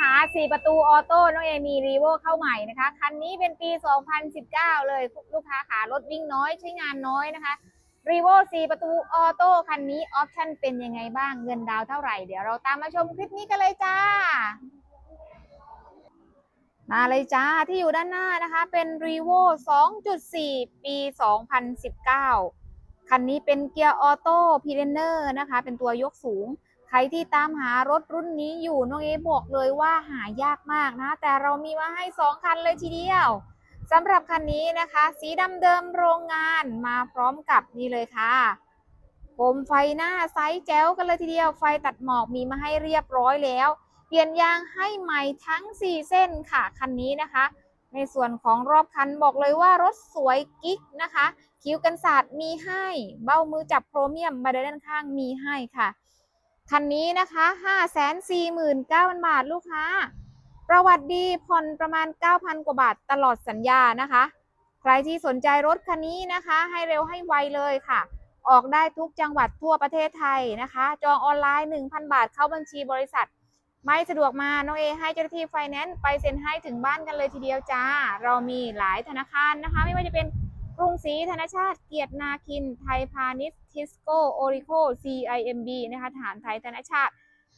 หา 4 ประตูออโต้น้องเอมีรีโวเข้าใหม่นะคะ คันนี้เป็นปี 2019 เลยลูกค้าขารถวิ่งน้อยใช้งานน้อยนะคะรีโว4ประตูออโต้คันนี้ออปชั่นเป็นยังไงบ้างเงินดาวเท่าไหร่ เดี๋ยวเราตามมาชมคลิปนี้กันเลยจ้า มาเลยจ้าที่อยู่ด้านหน้านะคะ เป็น r e v o 2.4 ปี 2019 คันนี้เป็นเกียร์ออโต้พีเรนเนอร์นะคะ เป็นตัวยกสูง ใครที่ตามหารถรุ่นนี้อยู่น้องเอบอกเลยว่าหายากมากนะ แต่เรามีมาให้ 2 คันเลยทีเดียวสำหรับคันนี้นะคะ สีดำเดิมโรงงานมาพร้อมกับนี่เลยค่ะโคมไฟหน้าไซส์แจ๋วกันเลยทีเดียวไฟตัดหมอกมีมาให้เรียบร้อยแล้ว เปลี่ยนยางให้ใหม่ทั้ง 4 เส้นค่ะคันนี้นะคะ ในส่วนของรอบคันบอกเลยว่ารถสวยกิ๊กนะคะ คิ้วกันศาสตร์มีให้ เบ้ามือจับโครเมียมมาด้านข้างมีให้ค่ะ คันนี้นะคะ549,000 บาทลูกค้า ประวัติดีผ่อนประมาณ 9,000 กว่าบาทตลอดสัญญานะคะ ใครที่สนใจรถคันนี้นะคะ ให้เร็วให้ไวเลยค่ะ ออกได้ทุกจังหวัดทั่วประเทศไทยนะคะ จองออนไลน์ 1,000 บาทเข้าบัญชีบริษัท ไม่สะดวกมาน้องเอให้เจ้าหน้าที่ไฟแนนซ์ไปเซ็นให้ถึงบ้านกันเลยทีเดียวจ้า เรามีหลายธนาคารนะคะ ไม่ว่าจะเป็น กรุงศรีธนชาติเกียรตินาคิน ไทยพาณิชย์ทิสโก้โอริโค CIMB นะคะฐานไทยธนชาติ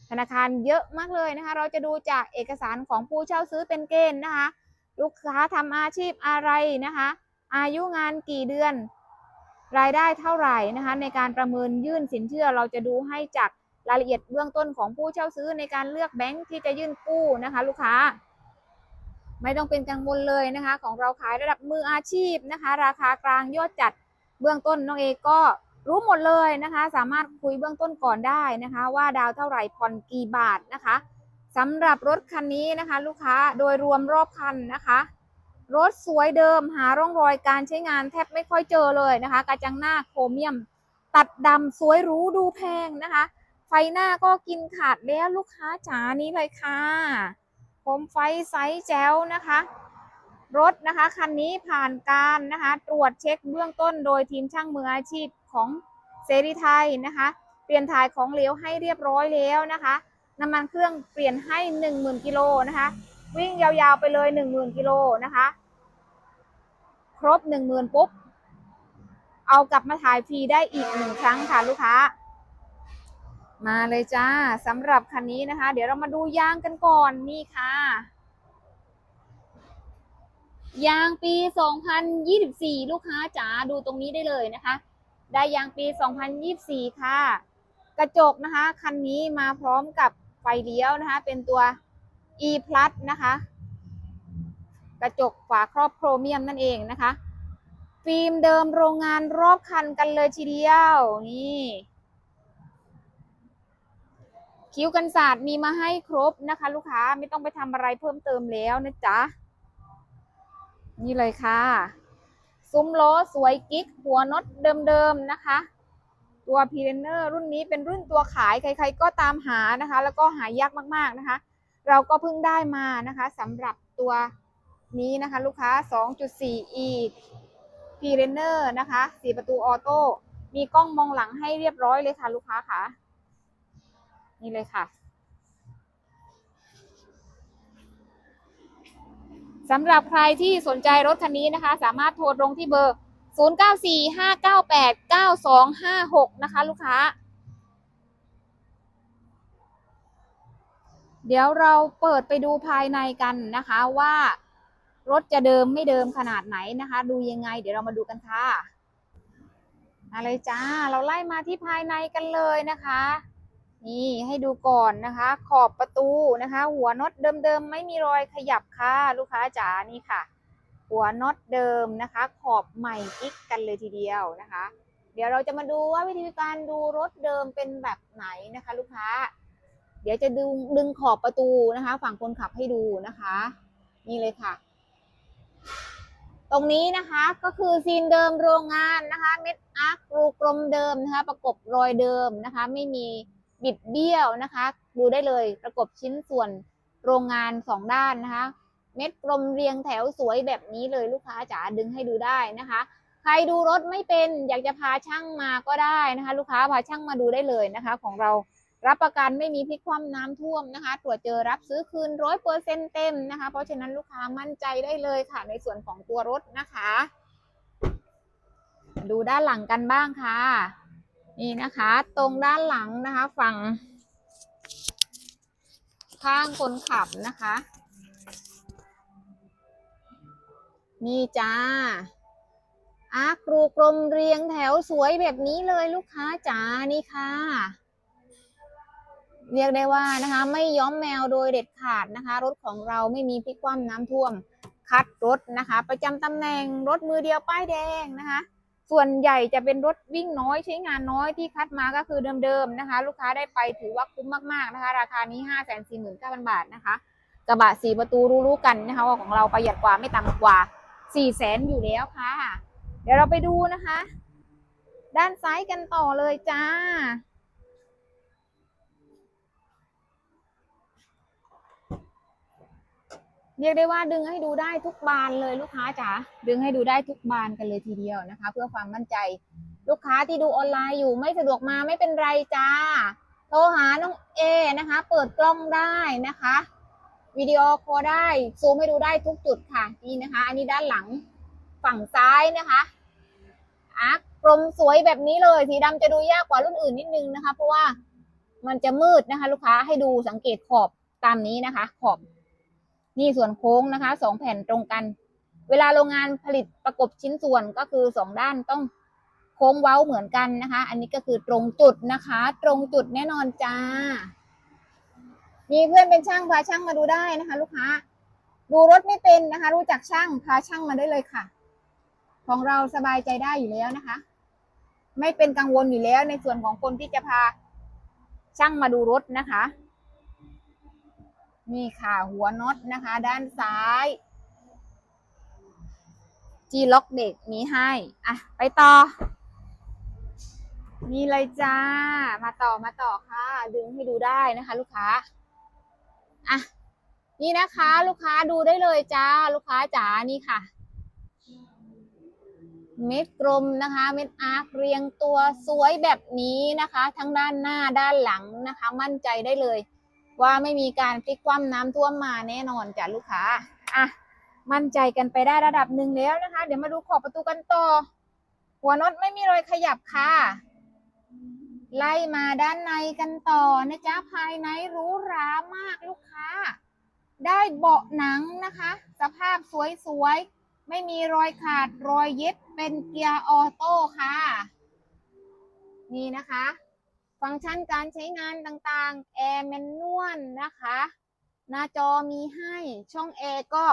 ธนาคารเยอะมากเลยนะคะ เราจะดูจากเอกสารของผู้เช่าซื้อเป็นเกณฑ์นะคะ ลูกค้าทำอาชีพอะไรนะคะ อายุงานกี่เดือน รายได้เท่าไหร่นะคะ ในการประเมินยื่นสินเชื่อเราจะดูให้จากรายละเอียดเบื้องต้นของผู้เช่าซื้อในการเลือกแบงค์ที่จะยื่นกู้นะคะ ลูกค้า ไม่ต้องเป็นกังวลเลยนะคะ ของเราขายระดับมืออาชีพนะคะ ราคากลางยอดจัดเบื้องต้นน้องเอก็รู้หมดเลยนะคะ สามารถคุยเบื้องต้นก่อนได้นะคะ ว่าดาวเท่าไหร่ผ่อนกี่บาทนะคะสำหรับรถคันนี้นะคะ ลูกค้าโดยรวมรอบคันนะคะ รถสวยเดิมหาร่องรอยการใช้งานแทบไม่ค่อยเจอเลยนะคะ กระจังหน้าโครเมียม ตัดดำสวยรู้ดูแพงนะคะ ไฟหน้าก็กินขาดแล้วลูกค้าจ๋านี้เลยค่ะ มไฟไซส์แจ๋วนะคะ รถนะคะคันนี้ผ่านการนะคะ ตรวจเช็คเบื้องต้นโดยทีมช่างมืออาชีพของเซรีไทยนะคะ เปลี่ยนถ่ายของเหลวให้เรียบร้อยแล้วนะคะน้ำมันเครื่องเปลี่ยนให้ 10,000กิโลนะคะ วิ่งยาวๆไปเลย 10,000กิโลนะคะ ครบ 10,000 ปุ๊บ เอากลับมาถ่ายฟรีได้อีกหนึ่งครั้งค่ะลูกค้า มาเลยจ้าสำหรับคันนี้นะคะ เดี๋ยวเรามาดูยางกันก่อนนี่ค่ะ ยางปี 2024 ลูกค้าจ๋าดูตรงนี้ได้เลยนะคะ ได้ยางปี 2024 ค่ะ กระจกนะคะ คันนี้มาพร้อมกับไฟเลี้ยวนะคะ เป็นตัว e plus นะคะ กระจกฝาครอบโครเมียมนั่นเองนะคะ ฟิล์มเดิมโรงงานรอบคันกันเลยทีเดียวนี่ คิ้วกันศาสตร์มีมาให้ครบนะคะ ลูกค้าไม่ต้องไปทำอะไรเพิ่มเติมแล้วนะจ๊ะ นี่เลยค่ะซุ้มล้อสวยกิ๊ก หัวน็อตเดิมๆนะคะ ตัวพีเรนเนอร์รุ่นนี้เป็นรุ่นตัวขายใครๆก็ตามหานะคะ แล้วก็หายากมากๆนะคะ เราก็เพิ่งได้มานะคะสำหรับตัวนี้นะคะ ลูกค้า 2.4e พีเรนเนอร์นะคะ 4 ประตูออโต้มีกล้องมองหลังให้เรียบร้อยเลยค่ะ ลูกค้าค่ะ นี่เลยค่ะสำหรับใครที่สนใจรถคันนี้นะคะ สามารถโทรตรงที่เบอร์ 0945989256 นะคะ ลูกค้า เดี๋ยวเราเปิดไปดูภายในกันนะคะว่ารถจะเดิมไม่เดิมขนาดไหนนะคะ ดูยังไง เดี๋ยวเรามาดูกันค่ะมาเลยจ้า เราไล่มาที่ภายในกันเลยนะคะ นี่ให้ดูก่อนนะคะ ขอบประตูนะคะ หัวน็อตเดิมๆไม่มีรอยขยับค่ะลูกค้าจ๋านี่ค่ะ หัวน็อตเดิมนะคะ ขอบใหม่กิ๊กกันเลยทีเดียวนะคะ เดี๋ยวเราจะมาดูว่าวิธีการดูรถเดิมเป็นแบบไหนนะคะ ลูกค้า เดี๋ยวจะดึงดึงขอบประตูนะคะ ฝั่งคนขับให้ดูนะคะ นี่เลยค่ะ ตรงนี้นะคะก็คือซีนเดิมโรงงานนะคะ เม็ดอาร์ครูกลมเดิมนะคะ ประกบรอยเดิมนะคะ ไม่มี บิดเบี้ยวนะคะ ดูได้เลยประกบชิ้นส่วนโรงงานสองด้านนะคะ เม็ดกลมเรียงแถวสวยแบบนี้เลยลูกค้าจ๋าดึงให้ดูได้นะคะ ใครดูรถไม่เป็นอยากจะพาช่างมาก็ได้นะคะ ลูกค้าพาช่างมาดูได้เลยนะคะ ของเรารับประกันไม่มีพลิกคว่ำน้ำท่วมนะคะ ตรวจเจอรับซื้อคืนร้อยเปอร์เซ็นเต็มนะคะ เพราะฉะนั้นลูกค้ามั่นใจได้เลยค่ะในส่วนของตัวรถนะคะ ดูด้านหลังกันบ้างค่ะ นี่นะคะ ตรงด้านหลังนะคะ ฝั่ง ข้างคนขับนะคะ นี่จ้าอากรูกลมเรียงแถวสวยแบบนี้เลยลูกค้าจ๋านี่ค่ะ เรียกได้ว่านะคะ ไม่ย้อมแมวโดยเด็ดขาดนะคะ รถของเราไม่มีพลิกคว่ำน้ำท่วม คัดรถนะคะ ประจำตำแหน่งรถมือเดียวป้ายแดงนะคะ ส่วนใหญ่จะเป็นรถวิ่งน้อยใช้งานน้อยที่คัดมาก็คือเดิมๆนะคะ ลูกค้าได้ไปถือว่าคุ้มมากๆนะคะ ราคานี้5 4 9 0 0 0 บาทนะคะ กระบะสี่ประตูรู้ๆกันนะคะว่าของเราประหยัดกว่าไม่ต่ำกว่า4 0 0แสนอยู่แล้วค่ะ เดี๋ยวเราไปดูนะคะ ด้านซ้ายกันต่อเลยจ้า เรียกได้ว่าดึงให้ดูได้ทุกบานเลยลูกค้าจ๋าดึงให้ดูได้ทุกบานกันเลยทีเดียวนะคะ เพื่อความมั่นใจลูกค้าที่ดูออนไลน์อยู่ไม่สะดวกมาไม่เป็นไรจ้า โทรหาน้องเอนะคะ เปิดกล้องได้นะคะวิดีโอคอได้ซูมให้ดูได้ทุกจุดค่ะนี่นะคะ อันนี้ด้านหลังฝั่งซ้ายนะคะอาร์คกลมสวยแบบนี้เลย สีดำจะดูยากกว่ารุ่นอื่นนิดนึงนะคะ เพราะว่ามันจะมืดนะคะ ลูกค้าให้ดูสังเกตขอบตามนี้นะคะ ขอบ นี่ส่วนโค้งนะคะสองแผ่นตรงกัน เวลาโรงงานผลิตประกบชิ้นส่วนก็คือสองด้านต้องโค้งเว้าเหมือนกันนะคะ อันนี้ก็คือตรงจุดนะคะ ตรงจุดแน่นอนจ้า มีเพื่อนเป็นช่างพาช่างมาดูได้นะคะ ลูกค้า ดูรถไม่เป็นนะคะ รู้จักช่างพาช่างมาได้เลยค่ะ ของเราสบายใจได้อยู่แล้วนะคะ ไม่เป็นกังวลอยู่แล้วในส่วนของคนที่จะพาช่างมาดูรถนะคะ นี่ค่ะหัวน็อตนะคะ ด้านซ้าย จีล็อกเด็กมีให้อะไปต่อ นี่เลยจ้า มาต่อมาต่อค่ะ ดึงให้ดูได้นะคะ ลูกค้าอะนี่นะคะ ลูกค้าดูได้เลยจ้า ลูกค้าจ๋านี่ค่ะ เม็ดกลมนะคะ เม็ดอาร์คเรียงตัวสวยแบบนี้นะคะ ทั้งด้านหน้าด้านหลังนะคะ มั่นใจได้เลย ว่าไม่มีการพลิกคว่ำน้ำท่วมมาแน่นอนจ้ะลูกค้าอะมั่นใจกันไปได้ระดับหนึ่งแล้วนะคะ เดี๋ยวมาดูขอบประตูกันต่อ หัวน็อตไม่มีรอยขยับค่ะ ไล่มาด้านในกันต่อนะจ๊ะภายในหรูหรามากลูกค้า ได้เบาะหนังนะคะ สภาพสวยๆ ไม่มีรอยขาดรอยเย็บเป็นเกียร์ออโต้ค่ะ นี่นะคะ ฟังก์ชันการใช้งานต่างๆ แอร์แมนนวลนะคะ หน้าจอมีให้ช่องแอร์ก็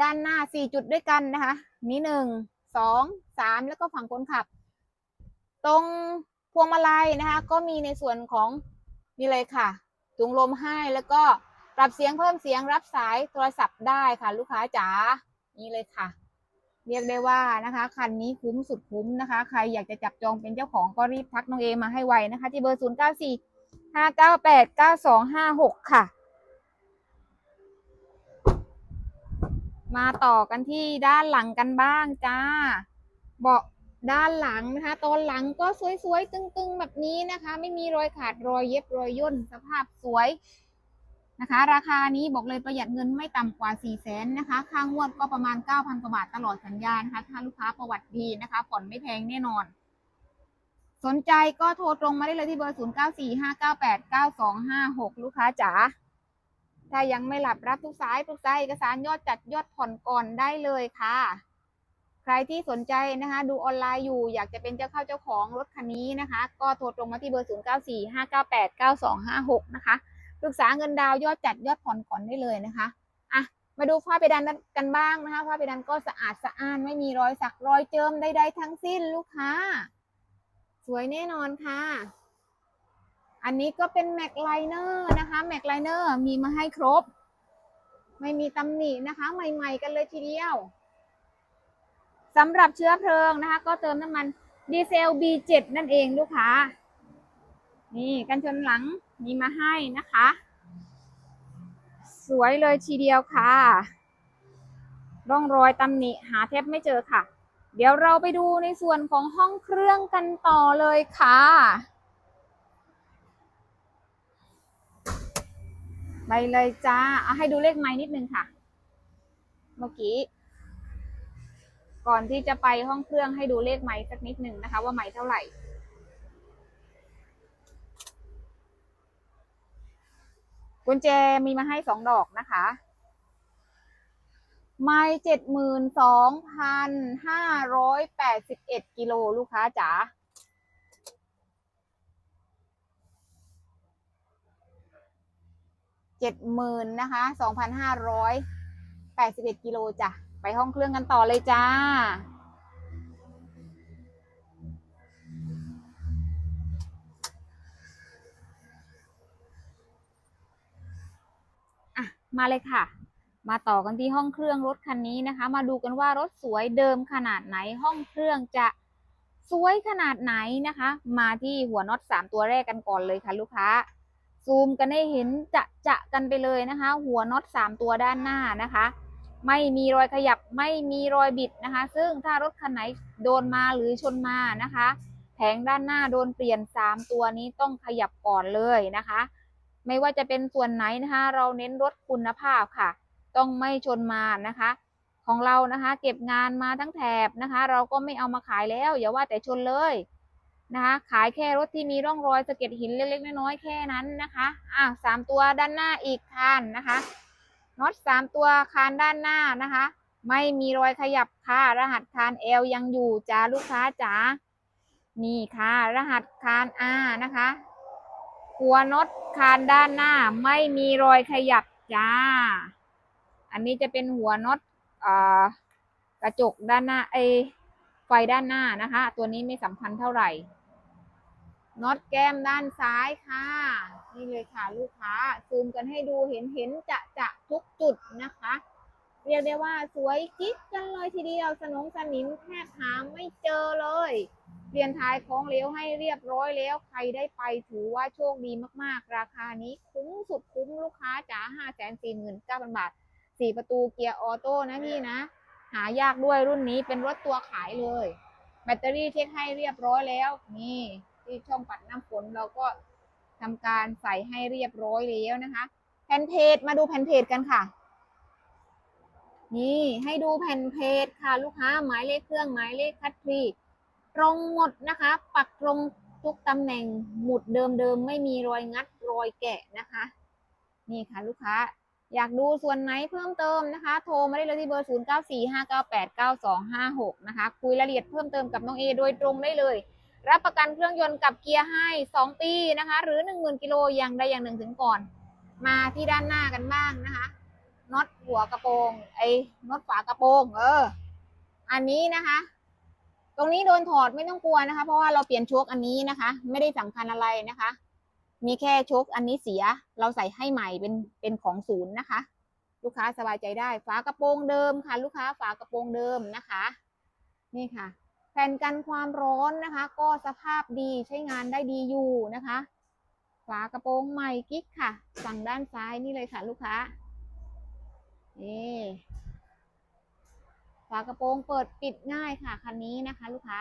ด้านหน้า 4 จุดด้วยกันนะคะ มีหนึ่งสองสามแล้วก็ฝั่งคนขับ ตรงพวงมาลัยนะคะ ก็มีในส่วนของนี่เลยค่ะถุงลมให้แล้วก็ปรับเสียงเพิ่มเสียงรับสายโทรศัพท์ได้ค่ะ ลูกค้าจ๋านี่เลยค่ะ เรียกได้ว่านะคะคันนี้คุ้มสุดคุ้มนะคะ ใครอยากจะจับจองเป็นเจ้าของก็รีบทักน้องเอมาให้ไวนะคะ ที่เบอร์ 0 9 4 5 9 8 9 2 5 6 ค่ะ มาต่อกันที่ด้านหลังกันบ้างจ้า เบาะด้านหลังนะคะตอนหลังก็สวยๆ ตึงๆ แบบนี้นะคะ ไม่มีรอยขาดรอยเย็บรอยย่นสภาพสวย นะคะ ราคานี้บอกเลยประหยัดเงินไม่ต่ำกว่า 4 0 0แสนนะคะค่างวดก็ประมาณ 9,000กว่าบาทตลอดสัญญานะคะ ถ้าลูกค้าประวัติดีนะคะ ผ่อนไม่แพงแน่นอน สนใจก็โทรตรงมาได้เลยที่เบอร์ 0945989256 ลูกค้าจ๋าถ้ายังไม่หลับรับทุกสายปรึกษาเอกสารยอดจัดยอดผ่อนก่อนได้เลยค่ะ ใครที่สนใจนะคะ ดูออนไลน์อยู่อยากจะเป็นเจ้าเข้าเจ้าของรถคันนี้นะคะ ก็โทรตรงมาที่เบอร์ 0945989256 นะคะ ปรึกษาเงินดาวยอดจัดยอดผ่อนก่อนได้เลยนะคะอะมาดูฝ้าเพดานกันบ้างนะคะฝ้าเพดานก็สะอาดสะอ้านไม่มีรอยสักรอยเจิมใดๆทั้งสิ้นลูกค้า สวยแน่นอนค่ะ อันนี้ก็เป็นแม็กไลเนอร์นะคะแม็กไลเนอร์มีมาให้ครบ ไม่มีตำหนินะคะ ใหม่ ๆ กันเลยทีเดียวสำหรับเชื้อเพลิงนะคะ ก็เติมน้ำมันดีเซล B7 นั่นเองลูกค้า นี่กันชนหลังมีมาให้นะคะ สวยเลยทีเดียวค่ะ ร่องรอยตำหนิหาแทบไม่เจอค่ะ เดี๋ยวเราไปดูในส่วนของห้องเครื่องกันต่อเลยค่ะไปเลยจ้าเอาให้ดูเลขไม้นิดนึงค่ะ เมื่อกี้ ก่อนที่จะไปห้องเครื่องให้ดูเลขไม้สักนิดนึงนะคะ ว่าไม้เท่าไหร่ กุญแจมีมาให้สองดอกนะคะไม้เจ็ดหมื่นสองพันห้าร้อยแปดสิบเอ็ดกิโลลูกค้าจ๋าเจ็ดหมื่นนะคะสองพันห้าร้อยแปดสิบเอ็ดกิโลจ้ะ ไปห้องเครื่องกันต่อเลยจ้า มาเลยค่ะ มาต่อกันที่ห้องเครื่องรถคันนี้นะคะ มาดูกันว่ารถสวยเดิมขนาดไหนห้องเครื่องจะสวยขนาดไหนนะคะ มาที่หัวน็อตสามตัวแรกกันก่อนเลยค่ะลูกค้า ซูมกันให้เห็นจะจะกันไปเลยนะคะ หัวน็อตสามตัวด้านหน้านะคะ ไม่มีรอยขยับไม่มีรอยบิดนะคะ ซึ่งถ้ารถคันไหนโดนมาหรือชนมานะคะ แผงด้านหน้าโดนเปลี่ยนสามตัวนี้ต้องขยับก่อนเลยนะคะ ไม่ว่าจะเป็นส่วนไหนนะคะเราเน้นรถคุณภาพค่ะ ต้องไม่ชนมานะคะ ของเรานะคะ เก็บงานมาทั้งแถบนะคะ เราก็ไม่เอามาขายแล้ว อย่าว่าแต่ชนเลยนะคะขายแค่รถที่มีร่องรอยสะเก็ดหินเล็กๆน้อยๆแค่นั้นนะคะอะสามตัวด้านหน้าอีกคันนะคะน็อตสามตัวคานด้านหน้านะคะ ไม่มีรอยขยับค่ะ รหัสคาน L ยังอยู่จ้าลูกค้าจ๋านี่ค่ะ รหัสคาน R นะคะ หัวน็อตคานด้านหน้า ไม่มีรอยขยับจ้า อันนี้จะเป็นหัวน็อตอกระจกด้านหน้าไอไฟด้านหน้านะคะ ตัวนี้ไม่สำคัญเท่าไหร่น็อตแก้มด้านซ้ายค่ะ นี่เลยค่ะลูกค้า ซูมกันให้ดูเห็นเห็นจะจะทุกจุดนะคะ เรียกได้ว่าสวยจิ๊กกันเลยทีเดียวสนงสนิมแทบหาไม่เจอเลย เปลี่ยนท้ายของเหลวให้เรียบร้อยแล้วใครได้ไปถือว่าโชคดีมากๆ ราคานี้คุ้มสุดคุ้มลูกค้าจ๋าห้าแสนสี่หมื่นเก้าพันบาทสี่ประตูเกียร์ออโต้นะพี่นะ หายากด้วยรุ่นนี้เป็นรถตัวขายเลย แบตเตอรี่เช็คให้เรียบร้อยแล้ว นี่ ที่ช่องปัดน้ำฝนเราก็ทำการใส่ให้เรียบร้อยแล้วนะคะแผ่นเพจมาดูแผ่นเพจกันค่ะ นี่ให้ดูแผ่นเพจค่ะ ลูกค้าหมายเลขเครื่องหมายเลขคัดทรี ตรงหมดนะคะ ปักตรงทุกตำแหน่งหมุดเดิมๆไม่มีรอยงัดรอยแกะนะคะ นี่ค่ะลูกค้าอยากดูส่วนไหนเพิ่มเติมนะคะ โทรมาได้เลยที่เบอร์ 0 9 4 5 9 8 9 2 5 6 นะคะ คุยรายละเอียดเพิ่มเติมกับน้องเอโดยตรงได้เลย รับประกันเครื่องยนต์กับเกียร์ให้ 2 ปีนะคะ หรือ 10,000กิโลอย่างใดอย่างหนึ่งถึงก่อน มาที่ด้านหน้ากันบ้างนะคะน็อตหัวกระโปรง ไอ้น็อตฝากระโปรง เออ อันนี้นะคะ ตรงนี้โดนถอดไม่ต้องกลัวนะคะ เพราะว่าเราเปลี่ยนโชคอันนี้นะคะ ไม่ได้สำคัญอะไรนะคะ มีแค่โชคอันนี้เสีย เราใส่ให้ใหม่เป็นเป็นของศูนย์นะคะ ลูกค้าสบายใจได้ ฝากระโปรงเดิมค่ะ ลูกค้าฝากระโปรงเดิมนะคะ นี่ค่ะ แผ่นกันความร้อนนะคะ ก็สภาพดีใช้งานได้ดีอยู่นะคะ ฝากระโปรงใหม่กิ๊กค่ะฝั่งด้านซ้ายนี่เลยค่ะ ลูกค้านี่ ฝากระโปรงเปิดปิดง่ายค่ะคันนี้นะคะ ลูกค้า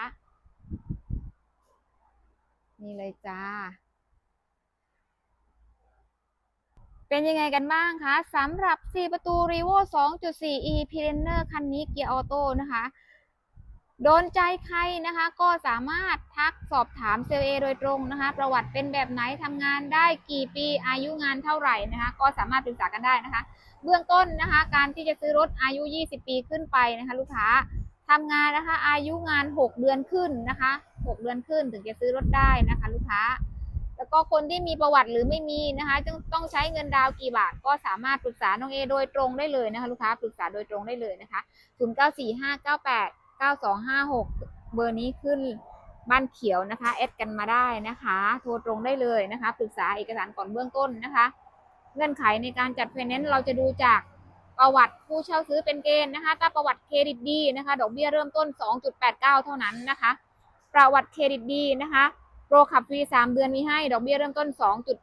นี่เลยจ้า เป็นยังไงกันบ้างคะสำหรับ 4 ประตู r e v o 2.4 e p r e n e r คันนี้เกียร์ออโต้นะคะ โดนใจใครนะคะก็สามารถทักสอบถามเซลเอโดยตรงนะคะ ประวัติเป็นแบบไหนทำงานได้กี่ปีอายุงานเท่าไหร่นะคะ ก็สามารถปรึกษากันได้นะคะ เบื้องต้นนะคะ การที่จะซื้อรถอายุ 20 ปีขึ้นไปนะคะ ลูกค้าทำงานนะคะ อายุงาน 6 เดือนขึ้นนะคะ 6 เดือนขึ้นถึงจะซื้อรถได้นะคะ ลูกค้า แล้วก็คนที่มีประวัติหรือไม่มีนะคะจึงต้องใช้เงินดาวกี่บาท ก็สามารถปรึกษาน้องเอโดยตรงได้เลยนะคะ ลูกค้าปรึกษาโดยตรงได้เลยนะคะ 9256 เบอร์นี้ขึ้นบ้านเขียวนะคะแอดกันมาได้นะคะ โทรตรงได้เลยนะคะปรึกษาเอกสารก่อนเบื้องต้นนะคะ เงื่อนไขในการจัดไฟแนนซ์เราจะดูจากประวัติผู้เช่าซื้อเป็นเกณฑ์นะคะถ้าประวัติเครดิตดีนะคะดอกเบี้ยเริ่มต้น 2.89 เท่านั้นนะคะ ประวัติเครดิตดีนะคะโปรขับฟรี3เดือนมีให้ดอกเบี้ยเริ่มต้น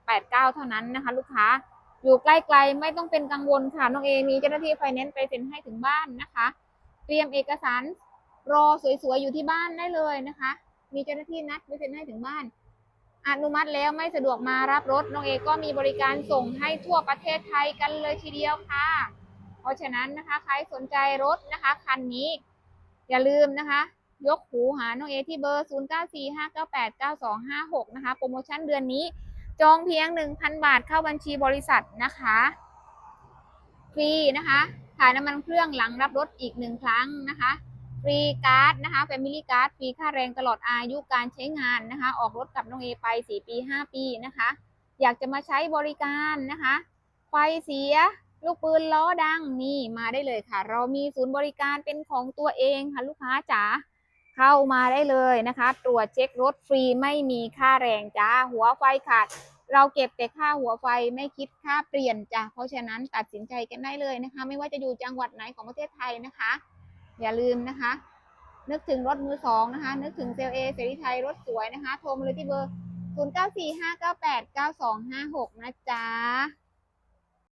2.89 เท่านั้นนะคะ ลูกค้าอยู่ใกล้ๆไม่ต้องเป็นกังวลค่ะน้องเอมีเจ้าหน้าที่ไฟแนนซ์ไปเซ็นให้ถึงบ้านนะคะ เตรียมเอกสาร รอสวยๆอยู่ที่บ้านได้เลยนะคะ มีเจ้าหน้าที่นัดไปเซ็นให้ถึงบ้าน อนุมัติแล้วไม่สะดวกมารับรถน้องเอก็มีบริการส่งให้ทั่วประเทศไทยกันเลยทีเดียวค่ะ เพราะฉะนั้นนะคะ ใครสนใจรถนะคะคันนี้ อย่าลืมนะคะ ยกหูหาน้องเอที่เบอร์ 0945989256 นะคะ โปรโมชั่นเดือนนี้จองเพียง 1,000 บาทเข้าบัญชีบริษัทนะคะฟรีนะคะถ่ายน้ำมันเครื่องหลังรับรถอีกหนึ่งครั้งนะคะ ฟรีการ์ดนะคะ Family Card ฟรีค่าแรงตลอดอายุการใช้งานนะคะ ออกรถกับน้องเอไป 4 ปี 5 ปีนะคะ อยากจะมาใช้บริการนะคะ ไฟเสียลูกปืนล้อดังนี่มาได้เลยค่ะ เรามีศูนย์บริการเป็นของตัวเองค่ะลูกค้าจ๋าเข้ามาได้เลยนะคะ ตรวจเช็ครถฟรีไม่มีค่าแรงจ้าหัวไฟขาด เราเก็บแต่ค่าหัวไฟไม่คิดค่าเปลี่ยนจ้ะเพราะฉะนั้นตัดสินใจกันได้เลยนะคะ ไม่ว่าจะอยู่จังหวัดไหนของประเทศไทยนะคะ อย่าลืมนะคะ นึกถึงรถมือสองนะคะ นึกถึงเซลเอเสรีไทยรถสวยนะคะ โทรมาเลยที่เบอร์ 0945989256 นะจ๊ะ